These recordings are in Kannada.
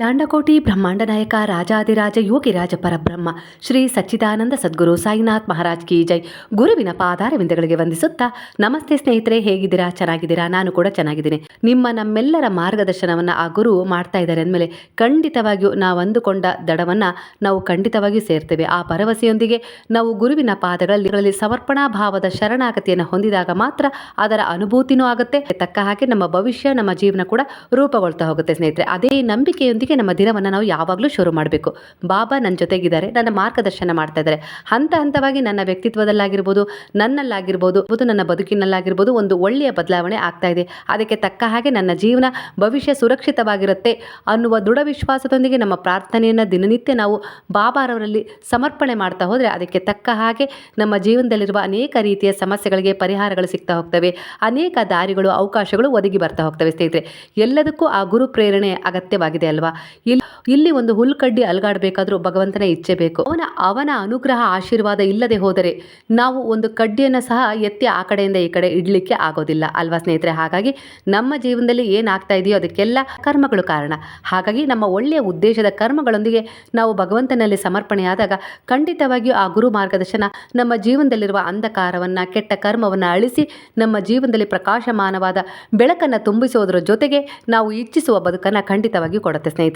ಲಾಂಡಕೋಟಿ ಬ್ರಹ್ಮಾಂಡ ನಾಯಕ ರಾಜಾದಿರಾಜ ಯೋಗಿರಾಜ ಪರಬ್ರಹ್ಮ, ಶ್ರೀ ಸಚ್ಚಿದಾನಂದ ಸದ್ಗುರು ಸಾಯಿನಾಥ್ ಮಹಾರಾಜ್ ಕಿ ಜೈ. ಗುರುವಿನ ಪಾದಾರವಿಂದಗಳಿಗೆ ವಂದಿಸುತ್ತಾ, ನಮಸ್ತೆ ಸ್ನೇಹಿತರೆ, ಹೇಗಿದ್ದೀರಾ? ಚೆನ್ನಾಗಿದ್ದೀರಾ? ನಾನು ಕೂಡ ಚೆನ್ನಾಗಿದ್ದೀನಿ. ನಿಮ್ಮ ನಮ್ಮೆಲ್ಲರ ಮಾರ್ಗದರ್ಶನವನ್ನು ಆ ಗುರು ಮಾಡ್ತಾ ಇದ್ದಾರೆ ಅಂದಮೇಲೆ ಖಂಡಿತವಾಗಿಯೂ ನಾವು ಅಂದುಕೊಂಡ ದಡವನ್ನು ನಾವು ಖಂಡಿತವಾಗಿಯೂ ಸೇರ್ತೇವೆ. ಆ ಭರವಸೆಯೊಂದಿಗೆ ನಾವು ಗುರುವಿನ ಪಾದಗಳಲ್ಲಿ ಸಮರ್ಪಣಾ ಭಾವದ ಶರಣಾಗತಿಯನ್ನು ಹೊಂದಿದಾಗ ಮಾತ್ರ ಅದರ ಅನುಭೂತಿನೂ ಆಗುತ್ತೆ. ತಕ್ಕ ಹಾಗೆ ನಮ್ಮ ಭವಿಷ್ಯ, ನಮ್ಮ ಜೀವನ ಕೂಡ ರೂಪುಗೊಳ್ತಾ ಹೋಗುತ್ತೆ ಸ್ನೇಹಿತರೆ. ಅದೇ ನಂಬಿಕೆಯೊಂದಿಗೆ ನಮ್ಮ ದಿನವನ್ನು ನಾವು ಯಾವಾಗಲೂ ಶುರು ಮಾಡಬೇಕು. ಬಾಬಾ ನನ್ನ ಜೊತೆಗಿದ್ದಾರೆ, ನನ್ನ ಮಾರ್ಗದರ್ಶನ ಮಾಡ್ತಾ ಇದ್ದಾರೆ. ಹಂತ ಹಂತವಾಗಿ ನನ್ನ ವ್ಯಕ್ತಿತ್ವದಲ್ಲಾಗಿರ್ಬೋದು, ನನ್ನಲ್ಲಾಗಿರ್ಬೋದು ನನ್ನ ಬದುಕಿನಲ್ಲಾಗಿರ್ಬೋದು ಒಂದು ಒಳ್ಳೆಯ ಬದಲಾವಣೆ ಆಗ್ತಾ ಇದೆ. ಅದಕ್ಕೆ ತಕ್ಕ ಹಾಗೆ ನನ್ನ ಜೀವನ ಭವಿಷ್ಯ ಸುರಕ್ಷಿತವಾಗಿರುತ್ತೆ ಅನ್ನುವ ದೃಢ ವಿಶ್ವಾಸದೊಂದಿಗೆ ನಮ್ಮ ಪ್ರಾರ್ಥನೆಯನ್ನು ದಿನನಿತ್ಯ ನಾವು ಬಾಬಾರವರಲ್ಲಿ ಸಮರ್ಪಣೆ ಮಾಡ್ತಾ ಹೋದರೆ ಅದಕ್ಕೆ ತಕ್ಕ ಹಾಗೆ ನಮ್ಮ ಜೀವನದಲ್ಲಿರುವ ಅನೇಕ ರೀತಿಯ ಸಮಸ್ಯೆಗಳಿಗೆ ಪರಿಹಾರಗಳು ಸಿಗ್ತಾ ಹೋಗ್ತವೆ. ಅನೇಕ ದಾರಿಗಳು, ಅವಕಾಶಗಳು ಒದಗಿ ಬರ್ತಾ ಹೋಗ್ತವೆ ಸ್ನೇಹಿತರೆ. ಎಲ್ಲದಕ್ಕೂ ಆ ಗುರು ಪ್ರೇರಣೆ ಅಗತ್ಯವಾಗಿದೆ ಅಲ್ವಾ? ಇಲ್ಲಿ ಇಲ್ಲಿ ಒಂದು ಹುಲ್ಕಡ್ಡಿ ಅಲ್ಗಾಡಬೇಕಾದ್ರೂ ಭಗವಂತನ ಇಚ್ಛೆ ಬೇಕು. ಅವನ ಅವನ ಅನುಗ್ರಹ ಆಶೀರ್ವಾದ ಇಲ್ಲದೆ ಹೋದರೆ ನಾವು ಒಂದು ಕಡ್ಡಿಯನ್ನು ಸಹ ಎತ್ತಿ ಆ ಕಡೆಯಿಂದ ಈ ಕಡೆ ಇಡಲಿಕ್ಕೆ ಆಗೋದಿಲ್ಲ. ಅಲ್ವಾ ಸ್ನೇಹಿತರೆ? ಹಾಗಾಗಿ ನಮ್ಮ ಜೀವನದಲ್ಲಿ ಏನಾಗ್ತಾ ಇದೆಯೋ ಅದಕ್ಕೆಲ್ಲ ಕರ್ಮಗಳು ಕಾರಣ. ಹಾಗಾಗಿ ನಮ್ಮ ಒಳ್ಳೆಯ ಉದ್ದೇಶದ ಕರ್ಮಗಳೊಂದಿಗೆ ನಾವು ಭಗವಂತನಲ್ಲಿ ಸಮರ್ಪಣೆಯಾದಾಗ ಖಂಡಿತವಾಗಿಯೂ ಆ ಗುರು ಮಾರ್ಗದರ್ಶನ ನಮ್ಮ ಜೀವನದಲ್ಲಿರುವ ಅಂಧಕಾರವನ್ನು, ಕೆಟ್ಟ ಕರ್ಮವನ್ನು ಅಳಿಸಿ ನಮ್ಮ ಜೀವನದಲ್ಲಿ ಪ್ರಕಾಶಮಾನವಾದ ಬೆಳಕನ್ನು ತುಂಬಿಸುವುದರ ಜೊತೆಗೆ ನಾವು ಇಚ್ಛಿಸುವ ಬದುಕನ್ನು ಖಂಡಿತವಾಗಿಯೂ ಕೊಡುತ್ತೆ ಸ್ನೇಹಿತರೆ.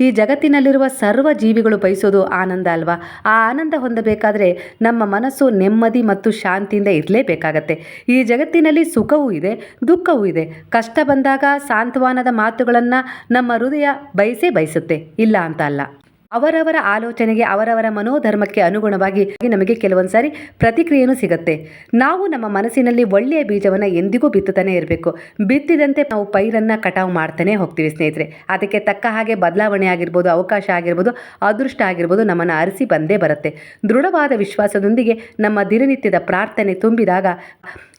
ಈ ಜಗತ್ತಿನಲ್ಲಿರುವ ಸರ್ವ ಜೀವಿಗಳು ಬಯಸೋದು ಆನಂದ ಅಲ್ವಾ? ಆ ಆನಂದ ಹೊಂದಬೇಕಾದ್ರೆ ನಮ್ಮ ಮನಸ್ಸು ನೆಮ್ಮದಿ ಮತ್ತು ಶಾಂತಿಯಿಂದ ಇರಲೇಬೇಕಾಗತ್ತೆ. ಈ ಜಗತ್ತಿನಲ್ಲಿ ಸುಖವೂ ಇದೆ, ದುಃಖವೂ ಇದೆ. ಕಷ್ಟ ಬಂದಾಗ ಸಾಂತ್ವನದ ಮಾತುಗಳನ್ನು ನಮ್ಮ ಹೃದಯ ಬಯಸೇ ಬಯಸುತ್ತೆ, ಇಲ್ಲ ಅಂತ ಅಲ್ಲ. ಅವರವರ ಆಲೋಚನೆಗೆ, ಅವರವರ ಮನೋಧರ್ಮಕ್ಕೆ ಅನುಗುಣವಾಗಿ ನಮಗೆ ಕೆಲವೊಂದು ಸಾರಿ ಪ್ರತಿಕ್ರಿಯೆಯೂ ಸಿಗುತ್ತೆ. ನಾವು ನಮ್ಮ ಮನಸ್ಸಿನಲ್ಲಿ ಒಳ್ಳೆಯ ಬೀಜವನ್ನು ಎಂದಿಗೂ ಬಿತ್ತುತ್ತಾನೆ ಇರಬೇಕು. ಬಿತ್ತಿದಂತೆ ನಾವು ಪೈರನ್ನು ಕಟಾವು ಮಾಡ್ತಾನೆ ಹೋಗ್ತೀವಿ ಸ್ನೇಹಿತರೆ. ಅದಕ್ಕೆ ತಕ್ಕ ಹಾಗೆ ಬದಲಾವಣೆ ಆಗಿರ್ಬೋದು, ಅವಕಾಶ ಆಗಿರ್ಬೋದು, ಅದೃಷ್ಟ ಆಗಿರ್ಬೋದು ನಮ್ಮನ್ನು ಅರಿಸಿ ಬಂದೇ ಬರುತ್ತೆ. ದೃಢವಾದ ವಿಶ್ವಾಸದೊಂದಿಗೆ ನಮ್ಮ ದಿನನಿತ್ಯದ ಪ್ರಾರ್ಥನೆ ತುಂಬಿದಾಗ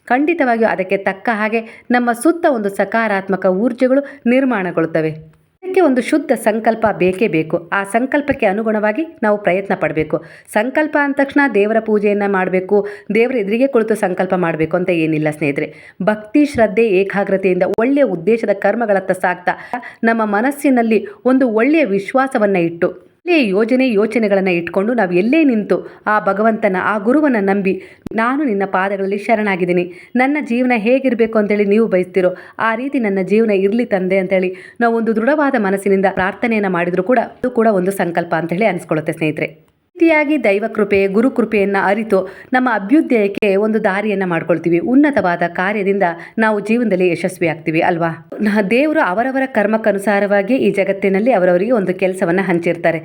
ಖಂಡಿತವಾಗಿಯೂ ಅದಕ್ಕೆ ತಕ್ಕ ಹಾಗೆ ನಮ್ಮ ಸುತ್ತ ಒಂದು ಸಕಾರಾತ್ಮಕ ಊರ್ಜೆಗಳು ನಿರ್ಮಾಣಗೊಳ್ಳುತ್ತವೆ. ಇದಕ್ಕೆ ಒಂದು ಶುದ್ಧ ಸಂಕಲ್ಪ ಬೇಕೇ ಬೇಕು. ಆ ಸಂಕಲ್ಪಕ್ಕೆ ಅನುಗುಣವಾಗಿ ನಾವು ಪ್ರಯತ್ನ ಪಡಬೇಕು. ಸಂಕಲ್ಪ ಅಂದ ತಕ್ಷಣ ದೇವರ ಪೂಜೆಯನ್ನು ಮಾಡಬೇಕು. ದೇವರ ಎದುರಿಗೆ ಕುಳಿತು ಸಂಕಲ್ಪ ಮಾಡಬೇಕು ಅಂತ ಏನಿಲ್ಲ ಸ್ನೇಹಿತರೆ. ಭಕ್ತಿ, ಶ್ರದ್ಧೆ, ಏಕಾಗ್ರತೆಯಿಂದ ಒಳ್ಳೆಯ ಉದ್ದೇಶದ ಕರ್ಮಗಳತ್ತ ಸಾಗ್ತಾ ನಮ್ಮ ಮನಸ್ಸಿನಲ್ಲಿ ಒಂದು ಒಳ್ಳೆಯ ವಿಶ್ವಾಸವನ್ನು ಇಟ್ಟು ಒಳ್ಳೆಯ ಯೋಜನೆ ಯೋಚನೆಗಳನ್ನು ಇಟ್ಕೊಂಡು ನಾವು ಎಲ್ಲೇ ನಿಂತು ಆ ಭಗವಂತನ, ಆ ಗುರುವನ್ನು ನಂಬಿ ನಾನು ನಿನ್ನ ಪಾದಗಳಲ್ಲಿ ಶರಣಾಗಿದ್ದೀನಿ. ನನ್ನ ಜೀವನ ಹೇಗಿರಬೇಕು ಅಂತೇಳಿ ನೀವು ಬಯಸ್ತಿರೋ, ಆ ರೀತಿ ನನ್ನ ಜೀವನ ಇರಲಿ ತಂದೆ ಅಂತೇಳಿ ನಾವು ಒಂದು ದೃಢವಾದ ಮನಸ್ಸಿನಿಂದ ಪ್ರಾರ್ಥನೆಯನ್ನು ಮಾಡಿದರೂ ಕೂಡ ಅದು ಕೂಡ ಒಂದು ಸಂಕಲ್ಪ ಅಂತೇಳಿ ಅನಿಸ್ಕೊಳ್ಳುತ್ತೆ ಸ್ನೇಹಿತರೆ. ರೀತಿಯಾಗಿ ದೈವ ಕೃಪೆ, ಗುರು ಕೃಪೆಯನ್ನು ಅರಿತು ನಮ್ಮ ಅಭ್ಯುದಯಕ್ಕೆ ಒಂದು ದಾರಿಯನ್ನು ಮಾಡ್ಕೊಳ್ತೀವಿ. ಉನ್ನತವಾದ ಕಾರ್ಯದಿಂದ ನಾವು ಜೀವನದಲ್ಲಿ ಯಶಸ್ವಿ ಆಗ್ತೀವಿ ಅಲ್ವಾ? ದೇವರು ಅವರವರ ಕರ್ಮಕ್ಕನುಸಾರವಾಗಿ ಈ ಜಗತ್ತಿನಲ್ಲಿ ಅವರವರಿಗೆ ಒಂದು ಕೆಲಸವನ್ನು ಹಂಚಿರ್ತಾರೆ.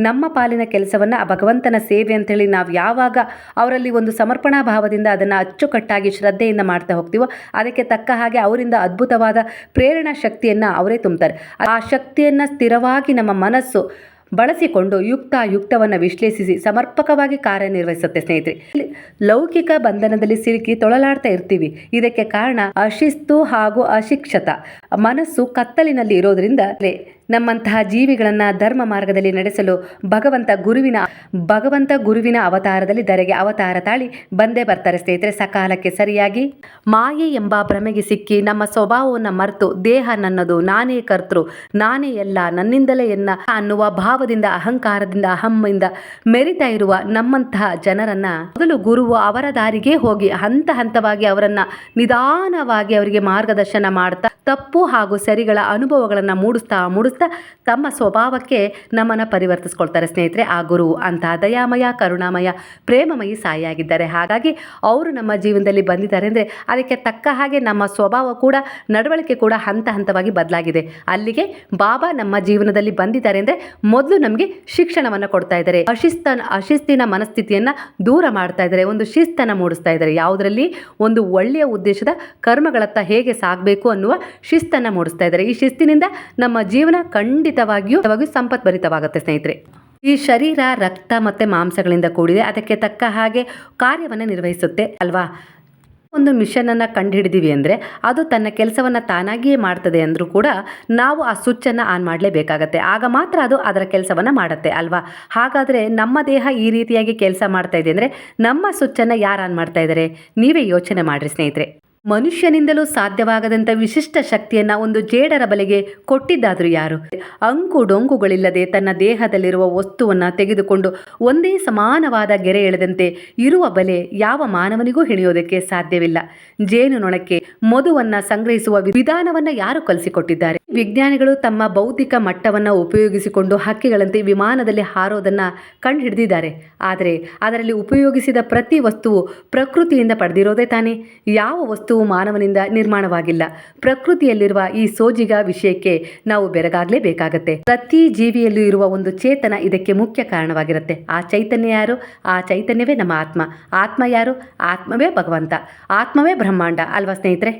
ನಮ್ಮ ಪಾಲಿನ ಕೆಲಸವನ್ನು ಆ ಭಗವಂತನ ಸೇವೆ ಅಂತೇಳಿ ನಾವು ಯಾವಾಗ ಅವರಲ್ಲಿ ಒಂದು ಸಮರ್ಪಣಾ ಭಾವದಿಂದ ಅದನ್ನು ಅಚ್ಚುಕಟ್ಟಾಗಿ ಶ್ರದ್ಧೆಯಿಂದ ಮಾಡ್ತಾ ಹೋಗ್ತೀವೋ, ಅದಕ್ಕೆ ತಕ್ಕ ಹಾಗೆ ಅವರಿಂದ ಅದ್ಭುತವಾದ ಪ್ರೇರಣಾ ಶಕ್ತಿಯನ್ನು ಅವರೇ ತುಂಬ್ತಾರೆ. ಆ ಶಕ್ತಿಯನ್ನು ಸ್ಥಿರವಾಗಿ ನಮ್ಮ ಮನಸ್ಸು ಬಳಸಿಕೊಂಡು ಯುಕ್ತ ಯುಕ್ತವನ್ನು ವಿಶ್ಲೇಷಿಸಿ ಸಮರ್ಪಕವಾಗಿ ಕಾರ್ಯನಿರ್ವಹಿಸುತ್ತೆ ಸ್ನೇಹಿತರೆ. ಲೌಕಿಕ ಬಂಧನದಲ್ಲಿ ಸಿಲುಕಿ ತೊಳಲಾಡ್ತಾ ಇರ್ತೀವಿ. ಇದಕ್ಕೆ ಕಾರಣ ಅಶಿಸ್ತು ಹಾಗೂ ಅಶಿಕ್ಷತ. ಮನಸ್ಸು ಕತ್ತಲಿನಲ್ಲಿ ಇರೋದ್ರಿಂದ ನಮ್ಮಂತಹ ಜೀವಿಗಳನ್ನು ಧರ್ಮ ಮಾರ್ಗದಲ್ಲಿ ನಡೆಸಲು ಭಗವಂತ ಗುರುವಿನ ಭಗವಂತ ಗುರುವಿನ ಅವತಾರದಲ್ಲಿ ಧರೆಗೆ ಅವತಾರ ತಾಳಿ ಬಂದೇ ಬರ್ತಾರೆ ಸ್ನೇಹಿತರೆ, ಸಕಾಲಕ್ಕೆ ಸರಿಯಾಗಿ. ಮಾಯೆ ಎಂಬ ಭ್ರಮೆಗೆ ಸಿಕ್ಕಿ ನಮ್ಮ ಸ್ವಭಾವವನ್ನು ಮರೆತು ದೇಹ ನನ್ನದು, ನಾನೇ ಕರ್ತೃ, ನಾನೇ ಎಲ್ಲ, ನನ್ನಿಂದಲೇ ಎನ್ನ ಅನ್ನುವ ಭಾವದಿಂದ, ಅಹಂಕಾರದಿಂದ ಅಹಮ್ಮಿಂದ ಮೆರಿತಾ ಇರುವ ನಮ್ಮಂತಹ ಜನರನ್ನ ಮೊದಲು ಗುರುವು ಅವರ ದಾರಿಗೆ ಹೋಗಿ ಹಂತ ಹಂತವಾಗಿ ಅವರನ್ನ ನಿಧಾನವಾಗಿ ಅವರಿಗೆ ಮಾರ್ಗದರ್ಶನ ಮಾಡ್ತಾ ತಪ್ಪು ಹಾಗೂ ಸರಿಗಳ ಅನುಭವಗಳನ್ನು ಮೂಡಿಸ್ತಾ ಮೂಡಿಸ್ತಾ ತಮ್ಮ ಸ್ವಭಾವಕ್ಕೆ ನಮ್ಮನ್ನು ಪರಿವರ್ತಿಸ್ಕೊಳ್ತಾರೆ ಸ್ನೇಹಿತರೆ, ಆ ಗುರು ಅಂತ. ದಯಾಮಯ, ಕರುಣಾಮಯ, ಪ್ರೇಮಮಯಿ ಸಾಯಿಯಾಗಿದ್ದಾರೆ ಹಾಗಾಗಿ ಅವರು ನಮ್ಮ ಜೀವನದಲ್ಲಿ ಬಂದಿದ್ದಾರೆ ಅಂದರೆ ಅದಕ್ಕೆ ತಕ್ಕ ಹಾಗೆ ನಮ್ಮ ಸ್ವಭಾವ ಕೂಡ, ನಡವಳಿಕೆ ಕೂಡ ಹಂತ ಹಂತವಾಗಿ ಬದಲಾಗಿದೆ. ಅಲ್ಲಿಗೆ ಬಾಬಾ ನಮ್ಮ ಜೀವನದಲ್ಲಿ ಬಂದಿದ್ದಾರೆ ಅಂದರೆ ಮೊದಲು ನಮಗೆ ಶಿಕ್ಷಣವನ್ನು ಕೊಡ್ತಾ ಇದ್ದಾರೆ. ಅಶಿಸ್ತ ಅಶಿಸ್ತಿನ ಮನಸ್ಥಿತಿಯನ್ನು ದೂರ ಮಾಡ್ತಾ ಇದ್ದಾರೆ. ಒಂದು ಶಿಸ್ತನ್ನು ಮೂಡಿಸ್ತಾ ಇದ್ದಾರೆ. ಯಾವುದರಲ್ಲಿ? ಒಂದು ಒಳ್ಳೆಯ ಉದ್ದೇಶದ ಕರ್ಮಗಳತ್ತ ಹೇಗೆ ಸಾಗಬೇಕು ಅನ್ನುವ ಶಿಸ್ತನ್ನು ಮೂಡಿಸ್ತಾ ಇದ್ದಾರೆ. ಈ ಶಿಸ್ತಿನಿಂದ ನಮ್ಮ ಜೀವನ ಖಂಡಿತವಾಗಿಯೂ ಸಂಪತ್ ಸಂಪತ್ಭರಿತವಾಗುತ್ತೆ, ಸ್ನೇಹಿತರೆ. ಈ ಶರೀರ, ರಕ್ತ ಮತ್ತು ಮಾಂಸಗಳಿಂದ ಕೂಡಿದೆ. ಅದಕ್ಕೆ ತಕ್ಕ ಹಾಗೆ ಕಾರ್ಯವನ್ನು ನಿರ್ವಹಿಸುತ್ತೆ, ಅಲ್ವಾ? ಒಂದು ಮಿಷನನ್ನು ಕಂಡುಹಿಡಿದೀವಿ ಅಂದರೆ ಅದು ತನ್ನ ಕೆಲಸವನ್ನು ತಾನಾಗಿಯೇ ಮಾಡ್ತದೆ ಅಂದರೂ ಕೂಡ ನಾವು ಆ ಸ್ವಿಚ್ಚನ್ನು ಆನ್ ಮಾಡಲೇಬೇಕಾಗತ್ತೆ. ಆಗ ಮಾತ್ರ ಅದು ಅದರ ಕೆಲಸವನ್ನು ಮಾಡುತ್ತೆ, ಅಲ್ವಾ? ಹಾಗಾದರೆ ನಮ್ಮ ದೇಹ ಈ ರೀತಿಯಾಗಿ ಕೆಲಸ ಮಾಡ್ತಾ ಇದೆ ಅಂದರೆ ನಮ್ಮ ಸ್ವಿಚ್ಚನ್ನು ಯಾರು ಆನ್ ಮಾಡ್ತಾ ಇದ್ದಾರೆ ನೀವೇ ಯೋಚನೆ ಮಾಡಿರಿ, ಸ್ನೇಹಿತರೆ. ಮನುಷ್ಯನಿಂದಲೂ ಸಾಧ್ಯವಾಗದಂತ ವಿಶಿಷ್ಟ ಶಕ್ತಿಯನ್ನ ಒಂದು ಜೇಡರ ಬಲೆಗೆ ಕೊಟ್ಟಿದ್ದಾದರೂ ಯಾರು? ಅಂಕು ಡೊಂಕುಗಳಿಲ್ಲದೆ ತನ್ನ ದೇಹದಲ್ಲಿರುವ ವಸ್ತುವನ್ನ ತೆಗೆದುಕೊಂಡು ಒಂದೇ ಸಮಾನವಾದ ಗೆರೆ ಎಳೆದಂತೆ ಇರುವ ಬಲೆ ಯಾವ ಮಾನವನಿಗೂ ಹಿಡಿಯೋದಕ್ಕೆ ಸಾಧ್ಯವಿಲ್ಲ. ಜೇನುನೊಣಕ್ಕೆ ಮಧುವನ್ನ ಸಂಗ್ರಹಿಸುವ ವಿಧಾನವನ್ನ ಯಾರು ಕಲಿಸಿಕೊಟ್ಟಿದ್ದಾರೆ? ವಿಜ್ಞಾನಿಗಳು ತಮ್ಮ ಬೌದ್ಧಿಕ ಮಟ್ಟವನ್ನ ಉಪಯೋಗಿಸಿಕೊಂಡು ಹಕ್ಕಿಗಳಂತೆ ವಿಮಾನದಲ್ಲಿ ಹಾರೋದನ್ನ ಕಂಡು ಹಿಡಿದಿದ್ದಾರೆ ಆದರೆ ಅದರಲ್ಲಿ ಉಪಯೋಗಿಸಿದ ಪ್ರತಿ ವಸ್ತುವು ಪ್ರಕೃತಿಯಿಂದ ಪಡೆದಿರೋದೇ ತಾನೇ? ಯಾವ ವಸ್ತುವು ಮಾನವನಿಂದ ನಿರ್ಮಾಣವಾಗಿಲ್ಲ. ಪ್ರಕೃತಿಯಲ್ಲಿರುವ ಈ ಸೋಜಿಗ ವಿಷಯಕ್ಕೆ ನಾವು ಬೆರಗಾಗಲೇಬೇಕಾಗತ್ತೆ. ಪ್ರತಿ ಜೀವಿಯಲ್ಲೂ ಇರುವ ಒಂದು ಚೇತನ ಇದಕ್ಕೆ ಮುಖ್ಯ ಕಾರಣವಾಗಿರುತ್ತೆ. ಆ ಚೈತನ್ಯ ಯಾರು? ಆ ಚೈತನ್ಯವೇ ನಮ್ಮ ಆತ್ಮ. ಆತ್ಮ ಯಾರು? ಆತ್ಮವೇ ಭಗವಂತ. ಆತ್ಮವೇ ಬ್ರಹ್ಮಾಂಡ. ಅಲ್ವಾ ಸ್ನೇಹಿತರೆ?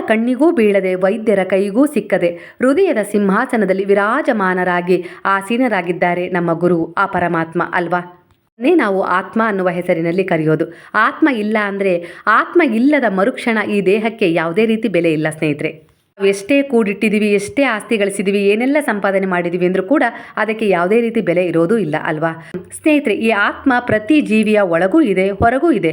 ಕಣ್ಣಿಗೂ ಬೀಳದೆ ವೈದ್ಯರ ಕೈಗೂ ಸಿಕ್ಕದೆ ಹೃದಯದ ಸಿಂಹಾಸನದಲ್ಲಿ ವಿರಾಜಮಾನರಾಗಿ ಆಸೀನರಾಗಿದ್ದಾರೆ ನಮ್ಮ ಗುರು, ಆ ಪರಮಾತ್ಮ. ಅಲ್ವಾ? ನಾವು ಆತ್ಮ ಅನ್ನುವ ಹೆಸರಿನಲ್ಲಿ ಕರೆಯೋದು. ಆತ್ಮ ಇಲ್ಲ ಅಂದರೆ ಆತ್ಮ ಇಲ್ಲದ ಮರುಕ್ಷಣ ಈ ದೇಹಕ್ಕೆ ಯಾವುದೇ ರೀತಿ ಬೆಲೆ ಇಲ್ಲ ಸ್ನೇಹಿತರೆ. ಎಷ್ಟೇ ಕೂಡಿಟ್ಟಿದ್ದೀವಿ ಎಷ್ಟೇ ಆಸ್ತಿ ಗಳಿಸಿದ್ದೀವಿ ಏನೆಲ್ಲ ಸಂಪಾದನೆ ಮಾಡಿದೀವಿ ಅಂದರೂ ಕೂಡ ಅದಕ್ಕೆ ಯಾವುದೇ ರೀತಿ ಬೆಲೆ ಇರೋದು ಇಲ್ಲ ಅಲ್ವಾ? ಸ್ನೇಹಿತರೆ, ಈ ಆತ್ಮ ಪ್ರತಿ ಜೀವಿಯ ಒಳಗೂ ಇದೆ, ಹೊರಗೂ ಇದೆ.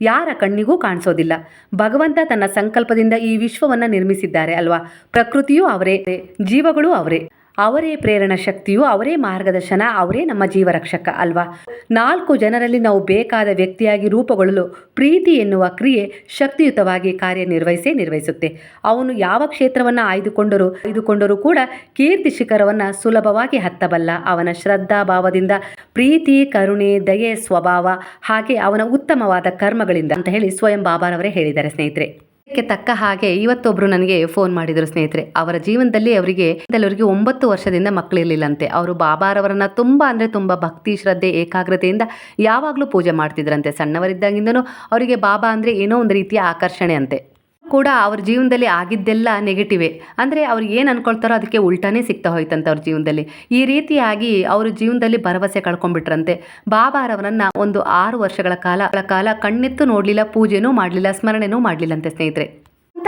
ಯಾರ ಕಣ್ಣಿಗೂ ಕಾಣಿಸೋದಿಲ್ಲ. ಭಗವಂತ ತನ್ನ ಸಂಕಲ್ಪದಿಂದ ಈ ವಿಶ್ವವನ್ನು ನಿರ್ಮಿಸಿದ್ದಾರೆ ಅಲ್ವಾ? ಪ್ರಕೃತಿಯೂ ಅವರೇ, ಜೀವಗಳು ಅವರೇ. ಅವರೇ ಪ್ರೇರಣ ಶಕ್ತಿಯು, ಅವರೇ ಮಾರ್ಗದರ್ಶನ, ಅವರೇ ನಮ್ಮ ಜೀವರಕ್ಷಕ ಅಲ್ವಾ? ನಾಲ್ಕು ಜನರಲ್ಲಿ ನಾವು ಬೇಕಾದ ವ್ಯಕ್ತಿಯಾಗಿ ರೂಪುಗೊಳ್ಳಲು ಪ್ರೀತಿ ಎನ್ನುವ ಕ್ರಿಯೆ ಶಕ್ತಿಯುತವಾಗಿ ಕಾರ್ಯನಿರ್ವಹಿಸೇ ನಿರ್ವಹಿಸುತ್ತೆ. ಅವನು ಯಾವ ಕ್ಷೇತ್ರವನ್ನು ಆಯ್ದುಕೊಂಡರೂ ಆಯ್ದುಕೊಂಡರೂ ಕೂಡ ಕೀರ್ತಿ ಶಿಖರವನ್ನು ಸುಲಭವಾಗಿ ಹತ್ತಬಲ್ಲ. ಅವನ ಶ್ರದ್ಧಾ ಭಾವದಿಂದ ಪ್ರೀತಿ, ಕರುಣೆ, ದಯೆ, ಸ್ವಭಾವ ಹಾಗೆ ಅವನ ಉತ್ತಮವಾದ ಕರ್ಮಗಳಿಂದ ಅಂತ ಹೇಳಿ ಸ್ವಯಂ ಬಾಬಾರವರೇ ಹೇಳಿದ್ದಾರೆ ಸ್ನೇಹಿತರೆ. ಇದಕ್ಕೆ ತಕ್ಕ ಹಾಗೆ ಇವತ್ತೊಬ್ರು ನನಗೆ ಫೋನ್ ಮಾಡಿದರು ಸ್ನೇಹಿತರೆ. ಅವರ ಜೀವನದಲ್ಲಿ ಅವರಿಗೆ ಅವರಿಗೆ ಒಂಬತ್ತು ವರ್ಷದಿಂದ ಮಕ್ಕಳಿರ್ಲಿಲ್ಲಂತೆ. ಅವರು ಬಾಬಾರವರನ್ನ ತುಂಬಾ ಅಂದರೆ ತುಂಬ ಭಕ್ತಿ, ಶ್ರದ್ಧೆ, ಏಕಾಗ್ರತೆಯಿಂದ ಯಾವಾಗಲೂ ಪೂಜೆ ಮಾಡ್ತಿದ್ರಂತೆ. ಸಣ್ಣವರಿದ್ದಾಗಿಂದನೂ ಅವರಿಗೆ ಬಾಬಾ ಅಂದರೆ ಏನೋ ಒಂದು ರೀತಿಯ ಆಕರ್ಷಣೆ ಅಂತೆ ಕೂಡ ಅವ್ರ ಜೀವನದಲ್ಲಿ ಆಗಿದ್ದೆಲ್ಲ ನೆಗೆಟಿವೇ ಅಂದರೆ ಅವ್ರು ಏನು ಅನ್ಕೊಳ್ತಾರೋ ಅದಕ್ಕೆ ಉಲ್ಟಾನೇ ಸಿಗ್ತಾ ಹೋಯ್ತಂತೆ ಅವ್ರ ಜೀವನದಲ್ಲಿ. ಈ ರೀತಿಯಾಗಿ ಅವ್ರ ಜೀವನದಲ್ಲಿ ಭರವಸೆ ಕಳ್ಕೊಂಡ್ಬಿಟ್ರಂತೆ. ಬಾಬಾರವರನ್ನು ಒಂದು ಆರು ವರ್ಷಗಳ ಕಾಲ ಕಾಲ ಕಣ್ಣೆತ್ತು ನೋಡಲಿಲ್ಲ, ಪೂಜೆನೂ ಮಾಡಲಿಲ್ಲ, ಸ್ಮರಣೆನೂ ಮಾಡಲಿಲ್ಲಂತೆ ಸ್ನೇಹಿತರೆ.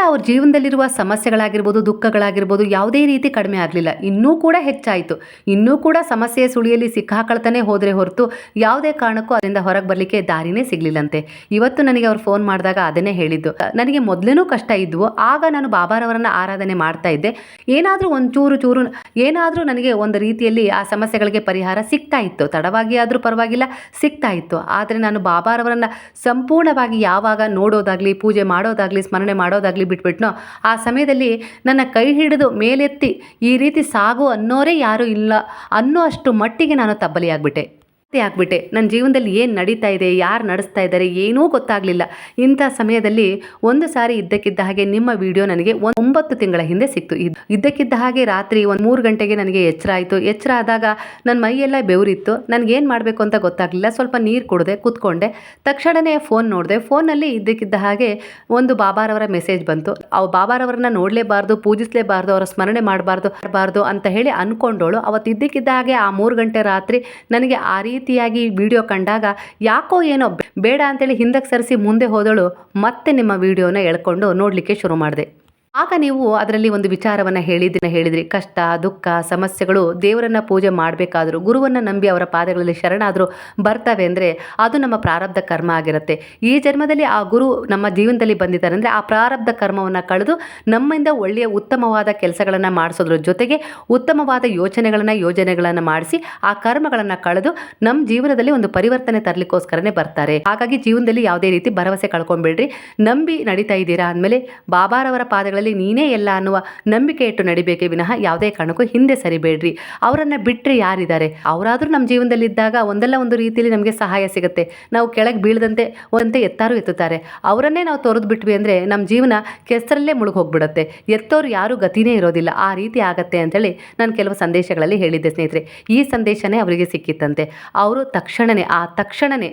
ಅವ್ರ ಜೀವನದಲ್ಲಿರುವ ಸಮಸ್ಯೆಗಳಾಗಿರ್ಬೋದು, ದುಃಖಗಳಾಗಿರ್ಬೋದು ಯಾವುದೇ ರೀತಿ ಕಡಿಮೆ ಆಗಲಿಲ್ಲ. ಇನ್ನೂ ಕೂಡ ಹೆಚ್ಚಾಯಿತು. ಇನ್ನೂ ಕೂಡ ಸಮಸ್ಯೆಯ ಸುಳಿಯಲ್ಲಿ ಸಿಕ್ಕಾಕೊಳ್ತಾನೆ ಹೋದರೆ ಹೊರತು ಯಾವುದೇ ಕಾರಣಕ್ಕೂ ಅದರಿಂದ ಹೊರಗೆ ಬರಲಿಕ್ಕೆ ದಾರಿನೇ ಸಿಗಲಿಲ್ಲಂತೆ. ಇವತ್ತು ನನಗೆ ಅವ್ರು ಫೋನ್ ಮಾಡಿದಾಗ ಅದನ್ನೇ ಹೇಳಿದ್ದು. ನನಗೆ ಮೊದಲೇನೂ ಕಷ್ಟ ಇದ್ವು. ಆಗ ನಾನು ಬಾಬಾರವರನ್ನ ಆರಾಧನೆ ಮಾಡ್ತಾ ಇದ್ದೆ. ಏನಾದರೂ ಒಂದು ಚೂರು ಚೂರು ಏನಾದರೂ ನನಗೆ ಒಂದು ರೀತಿಯಲ್ಲಿ ಆ ಸಮಸ್ಯೆಗಳಿಗೆ ಪರಿಹಾರ ಸಿಗ್ತಾ ಇತ್ತು. ತಡವಾಗಿ ಆದರೂ ಪರವಾಗಿಲ್ಲ, ಸಿಗ್ತಾ ಇತ್ತು. ಆದರೆ ನಾನು ಬಾಬಾರವರನ್ನು ಸಂಪೂರ್ಣವಾಗಿ ಯಾವಾಗ ನೋಡೋದಾಗಲಿ, ಪೂಜೆ ಮಾಡೋದಾಗಲಿ, ಸ್ಮರಣೆ ಮಾಡೋದಾಗಲಿ ಬಿಟ್ಬಿಟ್ನೋ? ಆ ಸಮಯದಲ್ಲಿ ನನ್ನ ಕೈ ಹಿಡಿದು ಮೇಲೆತ್ತಿ ಈ ರೀತಿ ಸಾಗು ಅನ್ನೋರೇ ಯಾರೂ ಇಲ್ಲ. ಅನ್ನೋ ಅಷ್ಟು ಮಟ್ಟಿಗೆ ನಾನು ತಬ್ಬಲಿಯಾಗ್ಬಿಟ್ಟೆ. ಆಗ್ಬಿಟ್ಟೆ. ನನ್ನ ಜೀವನದಲ್ಲಿ ಏನು ನಡೀತಾ ಇದೆ, ಯಾರು ನಡೆಸ್ತಾ ಇದ್ದಾರೆ ಏನೂ ಗೊತ್ತಾಗಲಿಲ್ಲ. ಇಂಥ ಸಮಯದಲ್ಲಿ ಒಂದು ಸಾರಿ ಇದ್ದಕ್ಕಿದ್ದ ಹಾಗೆ ನಿಮ್ಮ ವಿಡಿಯೋ ನನಗೆ ಒಂಬತ್ತು ತಿಂಗಳ ಹಿಂದೆ ಸಿಕ್ತು. ಇದ್- ಇದ್ದಕ್ಕಿದ್ದ ಹಾಗೆ ರಾತ್ರಿ ಒಂದು ಮೂರು ಗಂಟೆಗೆ ನನಗೆ ಎಚ್ಚರ ಆಯಿತು. ಎಚ್ಚರ ಆದಾಗ ನನ್ನ ಮೈಯೆಲ್ಲ ಬೆವರಿತ್ತು. ನನಗೇನು ಮಾಡಬೇಕು ಅಂತ ಗೊತ್ತಾಗಲಿಲ್ಲ. ಸ್ವಲ್ಪ ನೀರು ಕುಡಿದೆ, ಕೂತ್ಕೊಂಡೆ. ತಕ್ಷಣವೇ ಫೋನ್ ನೋಡಿದೆ. ಫೋನಲ್ಲಿ ಇದ್ದಕ್ಕಿದ್ದ ಹಾಗೆ ಒಂದು ಬಾಬಾರವರ ಮೆಸೇಜ್ ಬಂತು. ಅವು ಬಾಬಾರವರನ್ನ ನೋಡಲೇಬಾರ್ದು, ಪೂಜಿಸಲೇಬಾರ್ದು, ಅವರ ಸ್ಮರಣೆ ಮಾಡಬಾರ್ದು ಮಾಡಬಾರ್ದು ಅಂತ ಹೇಳಿ ಅಂದ್ಕೊಂಡೋಳು ಅವತ್ತು ಇದ್ದಕ್ಕಿದ್ದ ಹಾಗೆ ಆ ಮೂರು ಗಂಟೆ ರಾತ್ರಿ ನನಗೆ ಆ ರೀತಿಯಾಗಿ ವಿಡಿಯೋ ಕಂಡಾಗ ಯಾಕೋ ಏನೋ ಬೇಡ ಅಂತೇಳಿ ಹಿಂದಕ್ಕೆ ಸರಿಸಿ ಮುಂದೆ ಹೋದಳು, ಮತ್ತೆ ನಿಮ್ಮ ವಿಡಿಯೋನ ಎಳ್ಕೊಂಡು ನೋಡಲಿಕ್ಕೆ ಶುರು ಮಾಡಿದೆ. ಆಗ ನೀವು ಅದರಲ್ಲಿ ಒಂದು ವಿಚಾರವನ್ನು ಹೇಳಿದ್ರಿ ಹೇಳಿದ್ರಿ. ಕಷ್ಟ, ದುಃಖ, ಸಮಸ್ಯೆಗಳು ದೇವರನ್ನ ಪೂಜೆ ಮಾಡಬೇಕಾದ್ರು, ಗುರುವನ್ನು ನಂಬಿ ಅವರ ಪಾದಗಳಲ್ಲಿ ಶರಣಾದರೂ ಬರ್ತವೆ ಅಂದರೆ ಅದು ನಮ್ಮ ಪ್ರಾರಬ್ಧ ಕರ್ಮ ಆಗಿರುತ್ತೆ. ಈ ಜನ್ಮದಲ್ಲಿ ಆ ಗುರು ನಮ್ಮ ಜೀವನದಲ್ಲಿ ಬಂದಿದ್ದಾರೆ ಅಂದರೆ ಆ ಪ್ರಾರಬ್ಧ ಕರ್ಮವನ್ನು ಕಳೆದು ನಮ್ಮಿಂದ ಒಳ್ಳೆಯ ಉತ್ತಮವಾದ ಕೆಲಸಗಳನ್ನು ಮಾಡಿಸೋದ್ರ ಜೊತೆಗೆ ಉತ್ತಮವಾದ ಯೋಚನೆಗಳನ್ನು, ಯೋಜನೆಗಳನ್ನು ಮಾಡಿಸಿ ಆ ಕರ್ಮಗಳನ್ನು ಕಳೆದು ನಮ್ಮ ಜೀವನದಲ್ಲಿ ಒಂದು ಪರಿವರ್ತನೆ ತರಲಿಕ್ಕೋಸ್ಕರನೇ ಬರ್ತಾರೆ. ಹಾಗಾಗಿ ಜೀವನದಲ್ಲಿ ಯಾವುದೇ ರೀತಿ ಭರವಸೆ ಕಳ್ಕೊಂಡ್ಬಿಡ್ರಿ. ನಂಬಿ ನಡೀತಾ ಇದ್ದೀರಾ ಅಂದಮೇಲೆ ಬಾಬಾರವರ ಪಾದಗಳಲ್ಲಿ ನೀನೇ ಎಲ್ಲ ಅನ್ನುವ ನಂಬಿಕೆ ಇಟ್ಟು ನಡಿಬೇಕೆ ವಿನಃ ಯಾವುದೇ ಕಾರಣಕ್ಕೂ ಹಿಂದೆ ಸರಿಬೇಡ್ರಿ. ಅವರನ್ನು ಬಿಟ್ಟರೆ ಯಾರಿದ್ದಾರೆ? ಅವರಾದರೂ ನಮ್ಮ ಜೀವನದಲ್ಲಿ ಇದ್ದಾಗ ಒಂದಲ್ಲ ಒಂದು ರೀತಿಯಲ್ಲಿ ನಮಗೆ ಸಹಾಯ ಸಿಗುತ್ತೆ. ನಾವು ಕೆಳಗೆ ಬೀಳದಂತೆ ಒಂದಂತೆ ಎತ್ತಾರು ಎತ್ತುತ್ತಾರೆ. ಅವರನ್ನೇ ನಾವು ತೊರೆದು ಬಿಟ್ವಿ ಅಂದರೆ ನಮ್ಮ ಜೀವನ ಕೆಸರಲ್ಲೇ ಮುಳುಗಿ ಹೋಗ್ಬಿಡುತ್ತೆ ಎತ್ತೋರು ಯಾರೂ ಗತಿನೇ ಇರೋದಿಲ್ಲ. ಆ ರೀತಿ ಆಗತ್ತೆ ಅಂತೇಳಿ ನಾನು ಕೆಲವು ಸಂದೇಶಗಳಲ್ಲಿ ಹೇಳಿದ್ದೆ ಸ್ನೇಹಿತರೆ. ಈ ಸಂದೇಶನೇ ಅವರಿಗೆ ಸಿಕ್ಕಿತ್ತಂತೆ. ಅವರು ತಕ್ಷಣವೇ ಆ ತಕ್ಷಣವೇ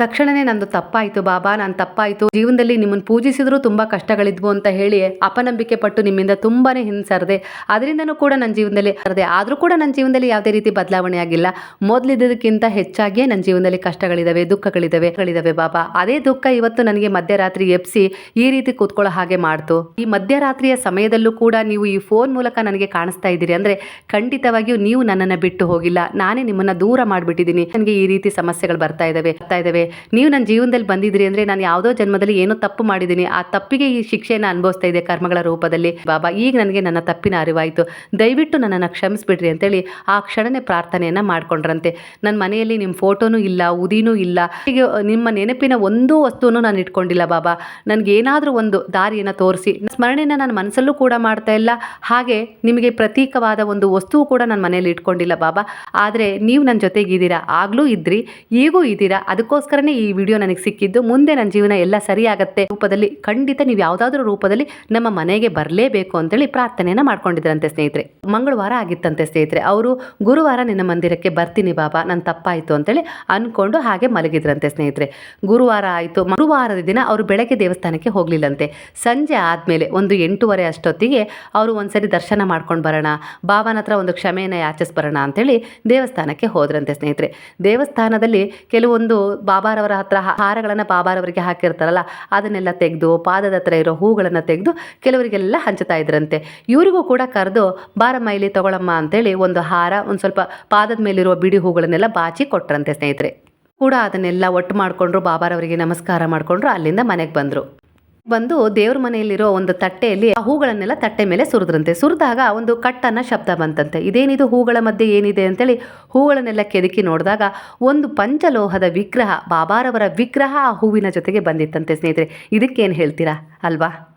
ತಕ್ಷಣವೇ ನಂದು ತಪ್ಪಾಯಿತು ಬಾಬಾ, ನಾನು ತಪ್ಪಾಯಿತು. ಜೀವನದಲ್ಲಿ ನಿಮ್ಮನ್ನು ಪೂಜಿಸಿದ್ರು ತುಂಬ ಕಷ್ಟಗಳಿದ್ವು ಅಂತ ಹೇಳಿ ಅಪನಂಬಿಕೆ ಪಟ್ಟು ನಿಮ್ಮಿಂದ ತುಂಬಾನೇ ಹಿಂಸರದೆ. ಅದರಿಂದನೂ ಕೂಡ ನನ್ನ ಜೀವನದಲ್ಲಿ ಸರದೆ ಆದರೂ ಕೂಡ ನನ್ನ ಜೀವನದಲ್ಲಿ ಯಾವುದೇ ರೀತಿ ಬದಲಾವಣೆ ಆಗಿಲ್ಲ. ಮೊದಲಿದ್ದಕ್ಕಿಂತ ಹೆಚ್ಚಾಗಿಯೇ ನನ್ನ ಜೀವನದಲ್ಲಿ ಕಷ್ಟಗಳಿದ್ದಾವೆ ದುಃಖಗಳಿದ್ದಾವೆ ಗಳಿದ್ದಾವೆ ಬಾಬಾ. ಅದೇ ದುಃಖ ಇವತ್ತು ನನಗೆ ಮಧ್ಯರಾತ್ರಿ ಎಪ್ಸಿ ಈ ರೀತಿ ಕೂತ್ಕೊಳ್ಳೋ ಹಾಗೆ ಮಾಡ್ತು. ಈ ಮಧ್ಯರಾತ್ರಿಯ ಸಮಯದಲ್ಲೂ ಕೂಡ ನೀವು ಈ ಫೋನ್ ಮೂಲಕ ನನಗೆ ಕಾಣಿಸ್ತಾ ಇದ್ದೀರಿ. ಅಂದರೆ ಖಂಡಿತವಾಗಿಯೂ ನೀವು ನನ್ನನ್ನು ಬಿಟ್ಟು ಹೋಗಿಲ್ಲ. ನಾನೇ ನಿಮ್ಮನ್ನು ದೂರ ಮಾಡಿಬಿಟ್ಟಿದ್ದೀನಿ. ನನಗೆ ಈ ರೀತಿ ಸಮಸ್ಯೆಗಳು ಬರ್ತಾ ಇದ್ದಾವೆ ಬರ್ತಾ ಇದ್ದಾವೆ ನೀವು ನನ್ನ ಜೀವನದಲ್ಲಿ ಬಂದಿದ್ರಿ ಅಂದರೆ ನಾನು ಯಾವುದೋ ಜನ್ಮದಲ್ಲಿ ಏನೋ ತಪ್ಪು ಮಾಡಿದ್ದೀನಿ. ಆ ತಪ್ಪಿಗೆ ಈ ಶಿಕ್ಷೆಯನ್ನು ಅನುಭವಿಸ್ತಾ ಇದೆ ಕರ್ಮಗಳ ರೂಪದಲ್ಲಿ. ಬಾಬಾ, ಈಗ ನನಗೆ ನನ್ನ ತಪ್ಪಿನ ಅರಿವಾಯಿತು. ದಯವಿಟ್ಟು ನನ್ನನ್ನು ಕ್ಷಮಿಸ್ಬಿಡ್ರಿ ಅಂತೇಳಿ ಆ ಕ್ಷಣನೇ ಪ್ರಾರ್ಥನೆಯನ್ನು ಮಾಡ್ಕೊಂಡ್ರಂತೆ. ನನ್ನ ಮನೆಯಲ್ಲಿ ನಿಮ್ಮ ಫೋಟೋನೂ ಇಲ್ಲ, ಉದಿನೂ ಇಲ್ಲ. ಹೀಗೆ ನಿಮ್ಮ ನೆನಪಿನ ಒಂದೂ ವಸ್ತುವನ್ನು ನಾನು ಇಟ್ಕೊಂಡಿಲ್ಲ ಬಾಬಾ. ನನಗೇನಾದರೂ ಒಂದು ದಾರಿಯನ್ನು ತೋರಿಸಿ. ಸ್ಮರಣೆಯನ್ನು ನಾನು ಮನಸ್ಸಲ್ಲೂ ಕೂಡ ಮಾಡ್ತಾ ಇಲ್ಲ. ಹಾಗೆ ನಿಮಗೆ ಪ್ರತೀಕವಾದ ಒಂದು ವಸ್ತುವು ಕೂಡ ನನ್ನ ಮನೆಯಲ್ಲಿ ಇಟ್ಕೊಂಡಿಲ್ಲ ಬಾಬಾ. ಆದರೆ ನೀವು ನನ್ನ ಜೊತೆಗಿದ್ದೀರಾ? ಆಗಲೂ ಇದ್ರಿ, ಈಗೂ ಇದ್ದೀರಾ? ಅದಕ್ಕೋಸ್ಕರನೇ ಈ ವಿಡಿಯೋ ನನಗೆ ಸಿಕ್ಕಿದ್ದು ಮುಂದೆ ನನ್ನ ಜೀವನ ಎಲ್ಲ ಸರಿಯಾಗತ್ತೆ ರೂಪದಲ್ಲಿ ಖಂಡಿತ ನೀವು ಯಾವುದಾದ್ರೂ ರೂಪದಲ್ಲಿ ನಮ್ಮ ಮನೆಗೆ ಬರಲೇಬೇಕು ಅಂತೇಳಿ ಪ್ರಾರ್ಥನೆಯನ್ನು ಮಾಡ್ಕೊಂಡಿದ್ರಂತೆ ಸ್ನೇಹಿತರೆ. ಮಂಗಳವಾರ ಆಗಿತ್ತಂತೆ ಸ್ನೇಹಿತರೆ. ಅವರು ಗುರುವಾರ ನಿನ್ನ ಮಂದಿರಕ್ಕೆ ಬರ್ತೀನಿ ಬಾಬಾ ನನ್ನ ತಪ್ಪಾಯಿತು ಅಂತೇಳಿ ಅನ್ಕೊಂಡು ಹಾಗೆ ಮಲಗಿದ್ರಂತೆ ಸ್ನೇಹಿತರೆ. ಗುರುವಾರ ಆಯಿತು, ಗುರುವಾರದ ದಿನ ಅವರು ಬೆಳಗ್ಗೆ ದೇವಸ್ಥಾನಕ್ಕೆ ಹೋಗಲಿಲ್ಲಂತೆ. ಸಂಜೆ ಆದಮೇಲೆ ಒಂದು ಎಂಟೂವರೆ ಅಷ್ಟೊತ್ತಿಗೆ ಅವರು ಒಂದ್ಸರಿ ದರ್ಶನ ಮಾಡ್ಕೊಂಡು ಬರೋಣ, ಬಾಬಾನ ಹತ್ರ ಒಂದು ಕ್ಷಮೆಯನ್ನು ಯಾಚಿಸ್ ಬರೋಣ ಅಂತೇಳಿ ದೇವಸ್ಥಾನಕ್ಕೆ ಹೋದ್ರಂತೆ ಸ್ನೇಹಿತರೆ. ದೇವಸ್ಥಾನದಲ್ಲಿ ಕೆಲವೊಂದು ಬಾಬಾರವರ ಹತ್ರ ಹಾರಗಳನ್ನು ಬಾಬಾರವರಿಗೆ ಹಾಕಿರ್ತಾರಲ್ಲ, ಅದನ್ನೆಲ್ಲ ತೆಗೆದು ಪಾದದ ಹತ್ರ ಇರೋ ಹೂಗಳನ್ನು ತೆಗೆದು ಕೆಲವರಿಗೆಲ್ಲ ಹಂಚುತ್ತಾ ಇದ್ರಂತೆ. ಇವರಿಗೂ ಕೂಡ ಕರೆದು ಬಾರಮ್ಮ ಇಲ್ಲಿ ತಗೊಳಮ್ಮ ಅಂತೇಳಿ ಒಂದು ಹಾರ, ಒಂದು ಸ್ವಲ್ಪ ಪಾದದ ಮೇಲಿರುವ ಬಿಡಿ ಹೂಗಳನ್ನೆಲ್ಲ ಬಾಚಿ ಕೊಟ್ರಂತೆ ಸ್ನೇಹಿತರೆ. ಕೂಡ ಅದನ್ನೆಲ್ಲ ಒಟ್ಟು ಮಾಡಿಕೊಂಡ್ರು, ಬಾಬಾರವರಿಗೆ ನಮಸ್ಕಾರ ಮಾಡಿಕೊಂಡ್ರು, ಅಲ್ಲಿಂದ ಮನೆಗೆ ಬಂದರು. ಬಂದು ದೇವ್ರ ಮನೆಯಲ್ಲಿರೋ ಒಂದು ತಟ್ಟೆಯಲ್ಲಿ ಆ ಹೂಗಳನ್ನೆಲ್ಲ ತಟ್ಟೆ ಮೇಲೆ ಸುರಿದ್ರಂತೆ. ಸುರಿದಾಗ ಒಂದು ಕಟ್ಟನ್ನ ಶಬ್ದ ಬಂತಂತೆ. ಇದೇನಿದು ಹೂಗಳ ಮಧ್ಯೆ ಏನಿದೆ ಅಂತೇಳಿ ಹೂಗಳನ್ನೆಲ್ಲ ಕೆದಕಿ ನೋಡಿದಾಗ ಒಂದು ಪಂಚಲೋಹದ ವಿಗ್ರಹ, ಬಾಬಾರವರ ವಿಗ್ರಹ ಆ ಹೂವಿನ ಜೊತೆಗೆ ಬಂದಿತ್ತಂತೆ ಸ್ನೇಹಿತರೆ. ಇದಕ್ಕೇನು ಹೇಳ್ತೀರಾ ಅಲ್ವಾ?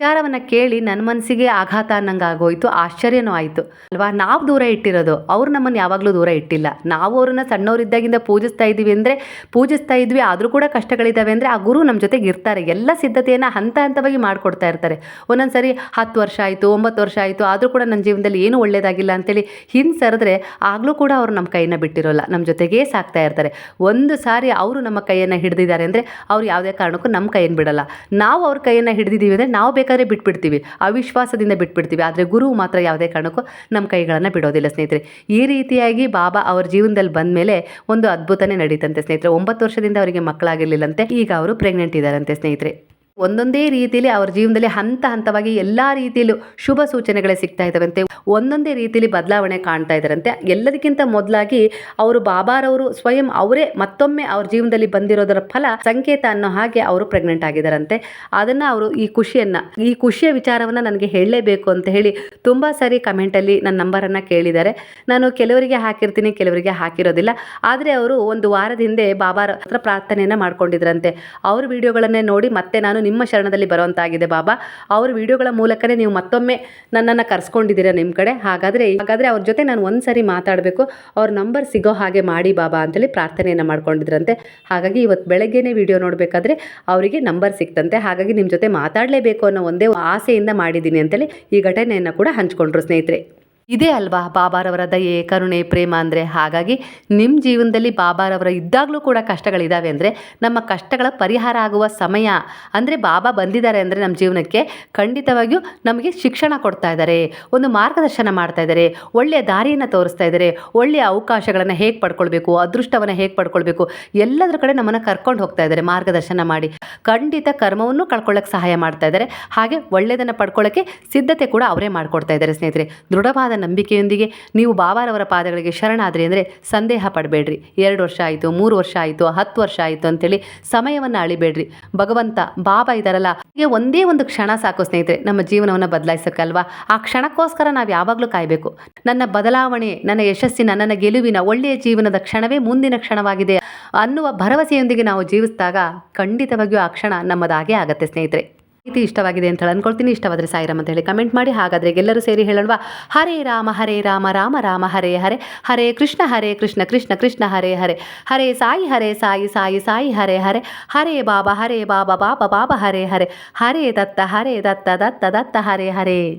ವಿಚಾರವನ್ನು ಕೇಳಿ ನನ್ನ ಮನಸ್ಸಿಗೆ ಆಘಾತ ಅನ್ನಂಗೆ ಆಗೋಯ್ತು, ಆಶ್ಚರ್ಯನೂ ಆಯಿತು. ಅಲ್ವಾ? ನಾವು ದೂರ ಇಟ್ಟಿರೋದು. ಅವ್ರು ನಮ್ಮನ್ನು ಯಾವಾಗಲೂ ದೂರ ಇಟ್ಟಿಲ್ಲ. ನಾವು ಅವ್ರನ್ನ ಸಣ್ಣವರಿದ್ದಾಗಿಂದ ಪೂಜಿಸ್ತಾ ಇದ್ದೀವಿ ಅಂದರೆ ಪೂಜಿಸ್ತಾ ಇದ್ವಿ, ಆದರೂ ಕೂಡ ಕಷ್ಟಗಳಿದ್ದಾವೆ ಅಂದರೆ ಆ ಗುರು ನಮ್ಮ ಜೊತೆಗೆ ಇರ್ತಾರೆ. ಎಲ್ಲ ಸಿದ್ಧತೆಯನ್ನು ಹಂತ ಹಂತವಾಗಿ ಮಾಡಿಕೊಡ್ತಾ ಇರ್ತಾರೆ. ಒಂದೊಂದು ಸರಿ ಹತ್ತು ವರ್ಷ ಆಯಿತು, ಒಂಬತ್ತು ವರ್ಷ ಆಯಿತು, ಆದರೂ ಕೂಡ ನನ್ನ ಜೀವನದಲ್ಲಿ ಏನೂ ಒಳ್ಳೆಯದಾಗಿಲ್ಲ ಅಂತೇಳಿ ಹಿಂದೆ ಸರಿದ್ರೆ ಆಗಲೂ ಕೂಡ ಅವರು ನಮ್ಮ ಕೈಯನ್ನು ಬಿಟ್ಟಿರೋಲ್ಲ. ನಮ್ಮ ಜೊತೆಗೇ ಸಾಕ್ತಾ ಇರ್ತಾರೆ. ಒಂದು ಸಾರಿ ಅವರು ನಮ್ಮ ಕೈಯನ್ನು ಹಿಡಿದಿದ್ದಾರೆ ಅಂದರೆ ಅವ್ರು ಯಾವುದೇ ಕಾರಣಕ್ಕೂ ನಮ್ಮ ಕೈಯನ್ನು ಬಿಡಲ್ಲ. ನಾವು ಅವ್ರ ಕೈಯನ್ನು ಹಿಡಿದಿದ್ದೀವಿ ಅಂದರೆ ನಾವು ಬೇಕಾದ್ರೆ ಬಿಟ್ಬಿಡ್ತೀವಿ. ಅವಿಶ್ವಾಸದಿಂದ ಬಿಟ್ಬಿಡ್ತೀವಿ. ಆದರೆ ಗುರು ಮಾತ್ರ ಯಾವುದೇ ಕಾರಣಕ್ಕೂ ನಮ್ಮ ಕೈಗಳನ್ನು ಬಿಡೋದಿಲ್ಲ ಸ್ನೇಹಿತರೆ. ಈ ರೀತಿಯಾಗಿ ಬಾಬಾ ಅವ್ರ ಜೀವನದಲ್ಲಿ ಬಂದ ಮೇಲೆ ಒಂದು ಅದ್ಭುತನೇ ನಡೀತಂತೆ ಸ್ನೇಹಿತರೆ. ಒಂಬತ್ತು ವರ್ಷದಿಂದ ಅವರಿಗೆ ಮಕ್ಕಳಾಗಿರ್ಲಿಲ್ಲಂತೆ, ಈಗ ಅವರು ಪ್ರೆಗ್ನೆಂಟ್ ಇದ್ದಾರಂತೆ ಸ್ನೇಹಿತರೆ. ಒಂದೊಂದೇ ರೀತಿಯಲ್ಲಿ ಅವ್ರ ಜೀವನದಲ್ಲಿ ಹಂತ ಹಂತವಾಗಿ ಎಲ್ಲ ರೀತಿಯಲ್ಲೂ ಶುಭ ಸೂಚನೆಗಳೇ ಸಿಗ್ತಾ ಇದ್ದಾವಂತೆ. ಒಂದೊಂದೇ ರೀತಿಯಲ್ಲಿ ಬದಲಾವಣೆ ಕಾಣ್ತಾ ಇದ್ದಾರಂತೆ. ಎಲ್ಲದಕ್ಕಿಂತ ಮೊದಲಾಗಿ ಅವರು ಬಾಬಾರವರು ಸ್ವಯಂ ಅವರೇ ಮತ್ತೊಮ್ಮೆ ಅವ್ರ ಜೀವನದಲ್ಲಿ ಬಂದಿರೋದರ ಫಲ ಸಂಕೇತ ಅನ್ನೋ ಹಾಗೆ ಅವರು ಪ್ರೆಗ್ನೆಂಟ್ ಆಗಿದ್ದಾರಂತೆ. ಅದನ್ನು ಅವರು ಈ ಖುಷಿಯನ್ನು, ಈ ಖುಷಿಯ ವಿಚಾರವನ್ನು ನನಗೆ ಹೇಳಲೇಬೇಕು ಅಂತ ಹೇಳಿ ತುಂಬ ಸಾರಿ ಕಮೆಂಟಲ್ಲಿ ನನ್ನ ನಂಬರನ್ನು ಕೇಳಿದ್ದಾರೆ. ನಾನು ಕೆಲವರಿಗೆ ಹಾಕಿರ್ತೀನಿ, ಕೆಲವರಿಗೆ ಹಾಕಿರೋದಿಲ್ಲ. ಆದರೆ ಅವರು ಒಂದು ವಾರದ ಹಿಂದೆ ಬಾಬಾರ ಹತ್ರ ಪ್ರಾರ್ಥನೆಯನ್ನು ಮಾಡ್ಕೊಂಡಿದ್ರಂತೆ. ಅವ್ರ ವಿಡಿಯೋಗಳನ್ನೇ ನೋಡಿ ಮತ್ತೆ ನಾನು ನಿಮ್ಮ ಶರಣದಲ್ಲಿ ಬರುವಂತಾಗಿದೆ ಬಾಬಾ. ಅವ್ರ ವಿಡಿಯೋಗಳ ಮೂಲಕನೇ ನೀವು ಮತ್ತೊಮ್ಮೆ ನನ್ನನ್ನು ಕರ್ಸ್ಕೊಂಡಿದ್ದೀರಾ ನಿಮ್ಮ ಕಡೆ? ಹಾಗಾದರೆ ಹಾಗಾದರೆ ಅವ್ರ ಜೊತೆ ನಾನು ಒಂದು ಸರಿ ಮಾತಾಡಬೇಕು. ಅವ್ರ ನಂಬರ್ ಸಿಗೋ ಹಾಗೆ ಮಾಡಿ ಬಾಬಾ ಅಂತೇಳಿ ಪ್ರಾರ್ಥನೆಯನ್ನು ಮಾಡ್ಕೊಂಡಿದ್ರಂತೆ. ಹಾಗಾಗಿ ಇವತ್ತು ಬೆಳಗ್ಗೆನೇ ವಿಡಿಯೋ ನೋಡಬೇಕಾದ್ರೆ ಅವರಿಗೆ ನಂಬರ್ ಸಿಕ್ತಂತೆ. ಹಾಗಾಗಿ ನಿಮ್ಮ ಜೊತೆ ಮಾತಾಡಲೇಬೇಕು ಅನ್ನೋ ಒಂದೇ ಆಸೆಯಿಂದ ಮಾಡಿದ್ದೀನಿ ಅಂತೇಳಿ ಈ ಘಟನೆಯನ್ನು ಕೂಡ ಹಂಚ್ಕೊಂಡ್ರು ಸ್ನೇಹಿತರೆ. ಇದೇ ಅಲ್ವಾ? ಬಾಬಾರವರ ದಯೆ, ಕರುಣೆ, ಪ್ರೇಮ ಅಂದರೆ ಹಾಗಾಗಿ ನಿಮ್ಮ ಜೀವನದಲ್ಲಿ ಬಾಬಾರವರ ಇದ್ದಾಗಲೂ ಕೂಡ ಕಷ್ಟಗಳಿದ್ದಾವೆ ಅಂದರೆ ನಮ್ಮ ಕಷ್ಟಗಳ ಪರಿಹಾರ ಆಗುವ ಸಮಯ ಅಂದರೆ ಬಾಬಾ ಬಂದಿದ್ದಾರೆ ಅಂದರೆ ನಮ್ಮ ಜೀವನಕ್ಕೆ ಖಂಡಿತವಾಗಿಯೂ ನಮಗೆ ಶಿಕ್ಷಣ ಕೊಡ್ತಾ ಇದ್ದಾರೆ, ಒಂದು ಮಾರ್ಗದರ್ಶನ ಮಾಡ್ತಾ ಇದ್ದಾರೆ ಒಳ್ಳೆಯ ದಾರಿಯನ್ನು ತೋರಿಸ್ತಾ ಇದ್ದಾರೆ ಒಳ್ಳೆಯ ಅವಕಾಶಗಳನ್ನು ಹೇಗೆ ಪಡ್ಕೊಳ್ಬೇಕು, ಅದೃಷ್ಟವನ್ನು ಹೇಗೆ ಪಡ್ಕೊಳ್ಬೇಕು, ಎಲ್ಲದರ ಕಡೆ ನಮ್ಮನ್ನು ಕರ್ಕೊಂಡು ಹೋಗ್ತಾ ಇದ್ದಾರೆ, ಮಾರ್ಗದರ್ಶನ ಮಾಡಿ. ಖಂಡಿತ ಕರ್ಮವನ್ನು ಕಳ್ಕೊಳ್ಳೋಕ್ಕೆ ಸಹಾಯ ಮಾಡ್ತಾ ಇದ್ದಾರೆ, ಹಾಗೆ ಒಳ್ಳೆಯದನ್ನು ಪಡ್ಕೊಳ್ಳೋಕ್ಕೆ ಸಿದ್ಧತೆ ಕೂಡ ಅವರೇ ಮಾಡಿಕೊಡ್ತಾ ಇದ್ದಾರೆ ಸ್ನೇಹಿತರೆ. ದೃಢವಾದ ನಂಬಿಕೆಯೊಂದಿಗೆ ನೀವು ಬಾಬಾರವರ ಪಾದಗಳಿಗೆ ಶರಣಾದ್ರಿ ಅಂದರೆ ಸಂದೇಹ ಪಡಬೇಡ್ರಿ. ಎರಡು ವರ್ಷ ಆಯಿತು, ಮೂರು ವರ್ಷ ಆಯಿತು, ಹತ್ತು ವರ್ಷ ಆಯಿತು ಅಂತೇಳಿ ಸಮಯವನ್ನು ಅಳಿಬೇಡ್ರಿ. ಭಗವಂತ, ಬಾಬಾ ಇದಾರಲ್ಲ, ಹೀಗೆ ಒಂದೇ ಒಂದು ಕ್ಷಣ ಸಾಕು ಸ್ನೇಹಿತರೆ, ನಮ್ಮ ಜೀವನವನ್ನು ಬದಲಾಯಿಸೋಕ್ಕಲ್ವಾ ಆ ಕ್ಷಣಕ್ಕೋಸ್ಕರ ನಾವು ಯಾವಾಗಲೂ ಕಾಯಬೇಕು. ನನ್ನ ಬದಲಾವಣೆ, ನನ್ನ ಯಶಸ್ಸಿನ, ನನ್ನ ಗೆಲುವಿನ ಒಳ್ಳೆಯ ಜೀವನದ ಕ್ಷಣವೇ ಮುಂದಿನ ಕ್ಷಣವಾಗಿದೆ ಅನ್ನುವ ಭರವಸೆಯೊಂದಿಗೆ ನಾವು ಜೀವಿಸಿದಾಗ ಖಂಡಿತವಾಗಿಯೂ ಆ ಕ್ಷಣ ನಮ್ಮದಾಗೇ ಆಗುತ್ತೆ ಸ್ನೇಹಿತರೆ. ಮಾಹಿತಿ ಇಷ್ಟವಾಗಿದೆ ಅಂತ ಹೇಳಿ ಅನ್ಕೊಳ್ತೀನಿ. ಇಷ್ಟವಾದರೆ ಸಾಯಿರಾಮ್ ಅಂತ ಹೇಳಿ ಕಮೆಂಟ್ ಮಾಡಿ. ಹಾಗಾದರೆ ಎಲ್ಲರೂ ಸೇರಿ ಹೇಳಲ್ವ? ಹರೇ ರಾಮ ಹರೇ ರಾಮ ರಾಮ ರಾಮ, ಹರೇ ಹರೇ. ಹರೇ ಕೃಷ್ಣ ಹರೇ ಕೃಷ್ಣ ಕೃಷ್ಣ ಕೃಷ್ಣ, ಹರೇ ಹರೇ. ಹರೇ ಸಾಯಿ ಹರೇ ಸಾಯಿ ಸಾಯಿ ಸಾಯಿ, ಹರೇ ಹರೇ. ಹರೇ ಬಾಬಾ ಹರೇ ಬಾಬಾ ಬಾಬಾ ಬಾಬಾ, ಹರೇ ಹರೇ. ಹರೇ ದತ್ತ ಹರೇ ದತ್ತ ದತ್ತ ದತ್ತ, ಹರೇ ಹರೇ.